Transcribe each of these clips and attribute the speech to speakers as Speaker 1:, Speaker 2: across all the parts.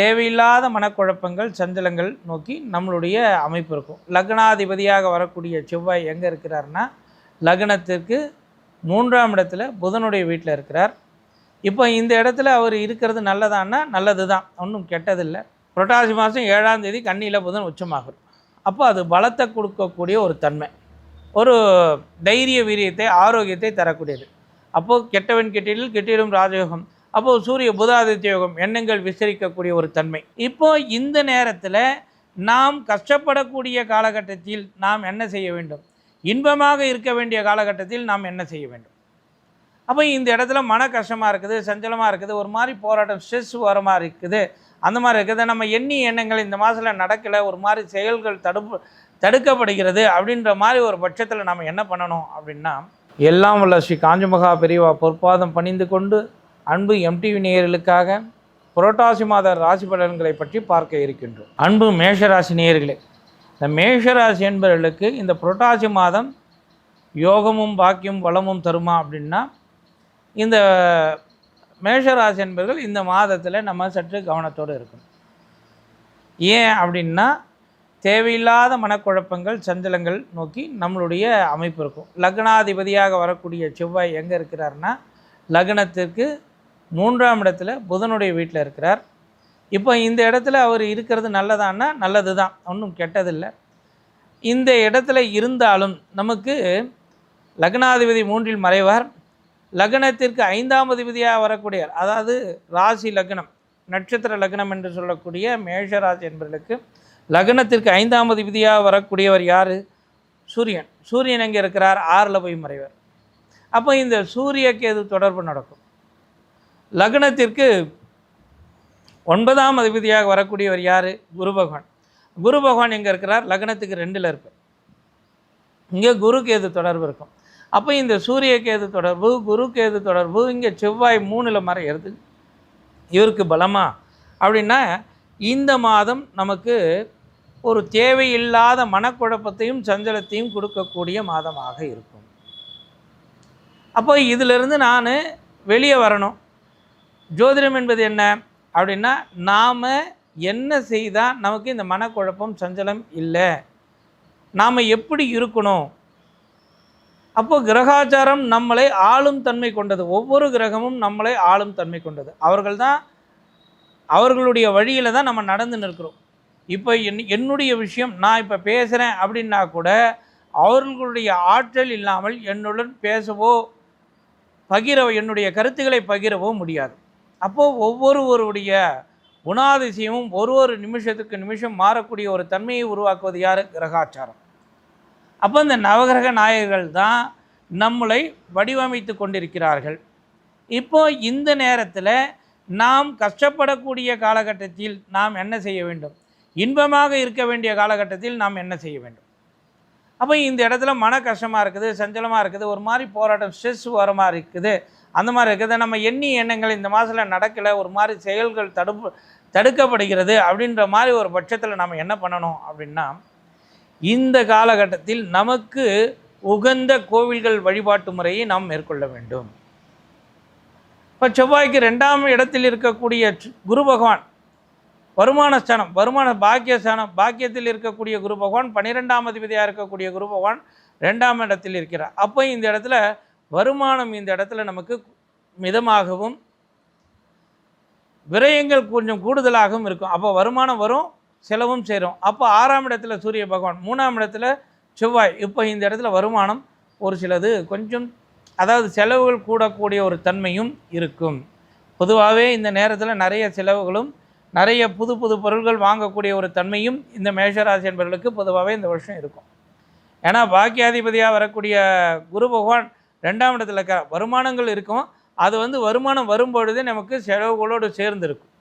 Speaker 1: தேவையில்லாத மனக்குழப்பங்கள் சஞ்சலங்கள் நோக்கி நம்மளுடைய அமைப்பு இருக்கும். லக்னாதிபதியாக வரக்கூடிய செவ்வாய் எங்கே இருக்கிறாருன்னா லக்னத்திற்கு மூன்றாம் இடத்துல புதனுடைய வீட்டில் இருக்கிறார். இப்போ இந்த இடத்துல அவர் இருக்கிறது நல்லதான்னா நல்லது தான் ஒன்றும் கெட்டதில்லை. புரட்டாசி மாதம் ஏழாம் தேதி கண்ணியில் புதன் உச்சமாகும். அப்போ அது பலத்தை கொடுக்கக்கூடிய ஒரு தன்மை. ஒரு தைரிய வீரியத்தை ஆரோக்கியத்தை தரக்கூடியது. அப்போது கெட்டவன் கெட்டிடில் கெட்டிடும் ராஜயோகம். அப்போது சூரிய புதாதித்ய யோகம் எண்ணங்கள் விசரிக்கக்கூடிய ஒரு தன்மை. இப்போ இந்த நேரத்தில் நாம் கஷ்டப்படக்கூடிய காலகட்டத்தில் நாம் என்ன செய்ய வேண்டும்? இன்பமாக இருக்க வேண்டிய காலகட்டத்தில் நாம் என்ன செய்ய வேண்டும்? அப்போ இந்த இடத்துல மன கஷ்டமாக இருக்குது சஞ்சலமாக இருக்குது ஒரு மாதிரி போராட்டம் ஸ்ட்ரெஸ் வர மாதிரி இருக்குது. அந்த மாதிரி இருக்குது. நம்ம எண்ணி எண்ணங்கள் இந்த மாதத்தில் நடக்கலை ஒரு மாதிரி செயல்கள் தடுப்பு தடுக்கப்படுகிறது அப்படின்ற மாதிரி ஒரு பட்சத்தில் நம்ம என்ன பண்ணணும் அப்படின்னா எல்லாம் உள்ள ஸ்ரீ காஞ்சமகா பெரியவா பொற்பாதம் பணிந்து கொண்டு அன்பு எம்டிவி நேயர்களுக்காக புரட்டாசி மாத ராசி பலன்களை பற்றி பார்க்க இருக்கின்றோம். அன்பு மேஷராசி நேயர்களே இந்த மேஷராசி என்பவர்களுக்கு இந்த புரட்டாசி மாதம் யோகமும் பாக்கியம் வளமும் தருமா அப்படின்னா இந்த மேஷராசி என்பவர்கள் இந்த மாதத்தில் நம்ம சற்று கவனத்தோடு இருக்கணும். ஏன் அப்படின்னா தேவையில்லாத மனக்குழப்பங்கள் சஞ்சலங்கள் நோக்கி நம்மளுடைய அமைப்பு இருக்கும். லக்னாதிபதியாக வரக்கூடிய செவ்வாய் எங்கே இருக்கிறாருன்னா லக்னத்திற்கு மூன்றாம் இடத்துல புதனுடைய வீட்டில் இருக்கிறார். இப்போ இந்த இடத்துல அவர் இருக்கிறது நல்லதான்னா நல்லது தான் ஒன்றும் கெட்டதில்லை. இந்த இடத்துல இருந்தாலும் நமக்கு லக்னாதிபதி மூன்றில் மறைவார். லக்னத்திற்கு ஐந்தாம் அதிபதியாக வரக்கூடிய அதாவது ராசி லக்னம் நட்சத்திர லக்னம் என்று சொல்லக்கூடிய மேஷராசி என்பவர்களுக்கு லக்னத்திற்கு ஐந்தாம் அதிபதியாக வரக்கூடியவர் யார்? சூரியன். சூரியன் எங்கே இருக்கிறார்? ஆறில் போய் மறைவர். அப்போ இந்த சூரிய கேது தொடர்பு நடக்கும். லக்னத்திற்கு ஒன்பதாம் அதிபதியாக வரக்கூடியவர் யார்? குரு பகவான். குரு பகவான் எங்கே இருக்கிறார்? லக்னத்துக்கு ரெண்டில் இருப்பார் இங்கே குரு கேது தொடர்பு இருக்கும். அப்போ இந்த சூரிய கேது தொடர்பு குரு கேது தொடர்பு இங்கே செவ்வாய் மூணில் மறையிறது. இவருக்கு பலமா? அப்படின்னா இந்த மாதம் நமக்கு ஒரு தேவையில்லாத மனக்குழப்பத்தையும் சஞ்சலத்தையும் கொடுக்கக்கூடிய மாதமாக இருக்கும். அப்போ இதிலிருந்து நான் வெளியே வரணும். ஜோதிடம் என்பது என்ன? அப்படின்னா நாம் என்ன செய்தால் நமக்கு இந்த மனக்குழப்பம் சஞ்சலம் இல்லை. நாம் எப்படி இருக்கணும்? அப்போது கிரகாச்சாரம் நம்மளை ஆளும் தன்மை கொண்டது. ஒவ்வொரு கிரகமும் நம்மளை ஆளும் தன்மை கொண்டது. அவர்கள் தான் அவர்களுடைய வழியில் தான் நம்ம நடந்து நிற்கிறோம். இப்போ என் என்னுடைய விஷயம் நான் இப்போ பேசுகிறேன் அப்படின்னா கூட அவர்களுடைய ஆற்றல் இல்லாமல் என்னுடன் பேசவோ பகிர என்னுடைய கருத்துக்களை பகிரவோ முடியாது. அப்போது ஒவ்வொருவருடைய குணாதிசயமும் ஒரு ஒரு நிமிஷத்துக்கு நிமிஷம் மாறக்கூடிய ஒரு தன்மையை உருவாக்குவது யார்? கிரகாச்சாரம். அப்போ இந்த நவகிரக நாயகர்கள் தான் நம்மளை வடிவமைத்து கொண்டிருக்கிறார்கள். இப்போ இந்த நேரத்தில் நாம் கஷ்டப்படக்கூடிய காலகட்டத்தில் நாம் என்ன செய்ய வேண்டும்? இன்பமாக இருக்க வேண்டிய காலகட்டத்தில் நாம் என்ன செய்ய வேண்டும்? அப்போ இந்த இடத்துல மன கஷ்டமாக இருக்குது சஞ்சலமாக இருக்குது ஒரு மாதிரி போராட்டம் ஸ்ட்ரெஸ் வர மாதிரி இருக்குது. அந்த மாதிரி இருக்குது. நம்ம எண்ணி எண்ணங்கள் இந்த மாதத்தில் நடக்கலை ஒரு மாதிரி செயல்கள் தடுப்பு தடுக்கப்படுகிறது அப்படின்ற மாதிரி ஒரு பட்சத்தில் நம்ம என்ன பண்ணணும் அப்படின்னா இந்த காலகட்டத்தில் நமக்கு உகந்த கோவில்கள் வழிபாட்டு முறையை நாம் மேற்கொள்ள வேண்டும். இப்போ செவ்வாய்க்கு ரெண்டாம் இடத்தில் இருக்கக்கூடிய குரு பகவான் வருமான ஸ்தானம் வருமான பாக்கியஸ்தானம் பாக்கியத்தில் இருக்கக்கூடிய குரு பகவான் பன்னிரெண்டாம் அதிபதியாக இருக்கக்கூடிய குரு பகவான் ரெண்டாம் இடத்தில் இருக்கிறார். அப்போ இந்த இடத்துல வருமானம் இந்த இடத்துல நமக்கு மிதமாகவும் விரயங்கள் கொஞ்சம் கூடுதலாகவும் இருக்கும். அப்போ வருமானம் வரும் செலவும் சேரும். அப்போ ஆறாம் இடத்துல சூரிய பகவான் மூணாம் இடத்துல செவ்வாய். இப்போ இந்த இடத்துல வருமானம் ஒரு சிலது கொஞ்சம் அதாவது செலவுகள் கூடக்கூடிய ஒரு தன்மையும் இருக்கும். பொதுவாகவே இந்த நேரத்தில் நிறைய செலவுகளும் நிறைய புது புது பொருட்கள் வாங்கக்கூடிய ஒரு தன்மையும் இந்த மேஷராசி என்பவர்களுக்கு பொதுவாகவே இந்த வருஷம் இருக்கும். ஏன்னா பாக்கியாதிபதியாக வரக்கூடிய குரு பகவான் ரெண்டாம் இடத்துல இருக்க வருமானங்கள் இருக்கும். அது வந்து வருமானம் வரும்பொழுதே நமக்கு செலவுகளோடு சேர்ந்து இருக்கும்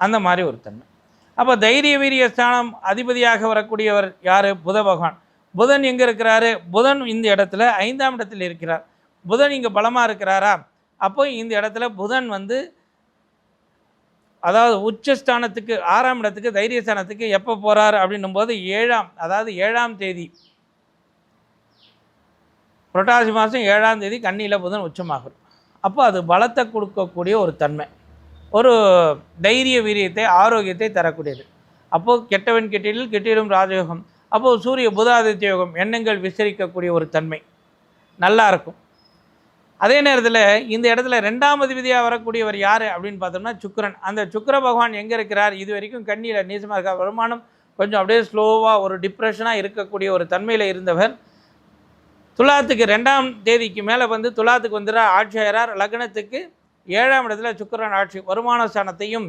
Speaker 1: அந்த மாதிரி ஒரு தன்மை. அப்போ தைரிய வீரிய ஸ்தானம் அதிபதியாக வரக்கூடியவர் யார்? புத பகவான். புதன் எங்கே இருக்கிறாரு? புதன் இந்த இடத்துல ஐந்தாம் இடத்தில் இருக்கிறார். புதன் இங்கே பலமாக இருக்கிறாரா? அப்போ இந்த இடத்துல புதன் வந்து அதாவது உச்சஸ்தானத்துக்கு ஆறாம் இடத்துக்கு தைரியஸ்தானத்துக்கு எப்போ போகிறார் அப்படின்னும் போது ஏழாம் அதாவது ஏழாம் தேதி புரட்டாசி மாதம் ஏழாம் தேதி கண்ணியில் புதன் உச்சமாகும். அப்போ அது பலத்தை கொடுக்கக்கூடிய ஒரு தன்மை. ஒரு தைரிய வீரியத்தை ஆரோக்கியத்தை தரக்கூடியது. அப்போது கெட்டவன் கெட்டிடில் கெட்டிடும் ராஜயோகம். அப்போது சூரிய புதாதித்ய யோகம் எண்ணங்கள் விசரிக்கக்கூடிய ஒரு தன்மை. நல்லா இருக்கும். அதே நேரத்தில் இந்த இடத்துல ரெண்டாவது விதியாக வரக்கூடியவர் யார் அப்படின்னு பார்த்தோம்னா சுக்கரன். அந்த சுக்கர பகவான் எங்கே இருக்கிறார்? இது வரைக்கும் கண்ணியில் நீசமாக இருக்கார். வருமானம் கொஞ்சம் அப்படியே ஸ்லோவாக ஒரு டிப்ரெஷனாக இருக்கக்கூடிய ஒரு தன்மையில் இருந்தவர் துலாத்துக்கு ரெண்டாம் தேதிக்கு மேலே வந்து துலாத்துக்கு வந்துடுற ஆட்சியரார் லக்னத்துக்கு ஏழாம் இடத்துல சுக்கரன் ஆட்சி வருமான ஸ்தானத்தையும்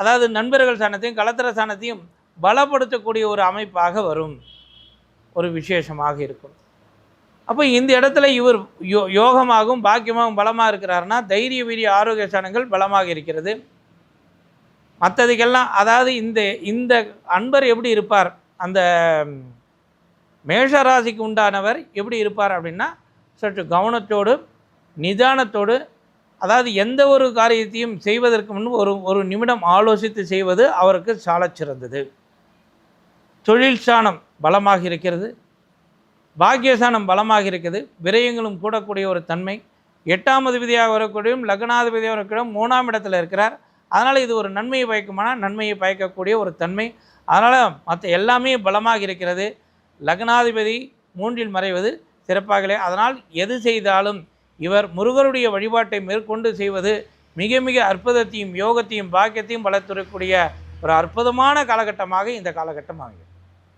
Speaker 1: அதாவது நண்பர்கள் ஸ்தானத்தையும் கலத்திர ஸ்தானத்தையும் பலப்படுத்தக்கூடிய ஒரு அமைப்பாக வரும். ஒரு விசேஷமாக இருக்கும். அப்போ இந்த இடத்துல இவர் யோ யோகமாகவும் பாக்கியமாகவும் பலமாக இருக்கிறாருன்னா தைரிய வீரிய ஆரோக்கிய ஸ்தானங்கள் பலமாக இருக்கிறது. மற்றதுக்கெல்லாம் அதாவது இந்த இந்த அன்பர் எப்படி இருப்பார்? அந்த மேஷராசிக்கு மேஷ ராசிக்கு உண்டானவர் எப்படி இருப்பார் அப்படின்னா சற்று கவனத்தோடு நிதானத்தோடு அதாவது எந்த ஒரு காரியத்தையும் செய்வதற்கு முன் ஒரு ஒரு நிமிடம் ஆலோசித்து செய்வது அவருக்கு சாலச் சிறந்தது. தொழில் சாணம் பலமாக இருக்கிறது. பாக்கியசானம் பலமாக இருக்குது. விரயங்களும் கூடக்கூடிய ஒரு தன்மை. எட்டாமது விதியாக வரக்கூடியும் லக்னாதிபதியாக வரக்கூடிய மூணாம் இடத்துல இருக்கிறார். அதனால் இது ஒரு நன்மையை பயக்குமானால் நன்மையை பயக்கக்கூடிய ஒரு தன்மை. அதனால் மற்ற எல்லாமே பலமாக இருக்கிறது. லக்னாதிபதி மூன்றில் மறைவது சிறப்பாகலே. அதனால் எது செய்தாலும் இவர் முருகருடைய வழிபாட்டை மேற்கொண்டு செய்வது மிக மிக அற்புதத்தையும் யோகத்தையும் பாக்கியத்தையும் வளர்த்துறக்கூடிய ஒரு அற்புதமான காலகட்டமாக இந்த காலகட்டம் ஆகிறது.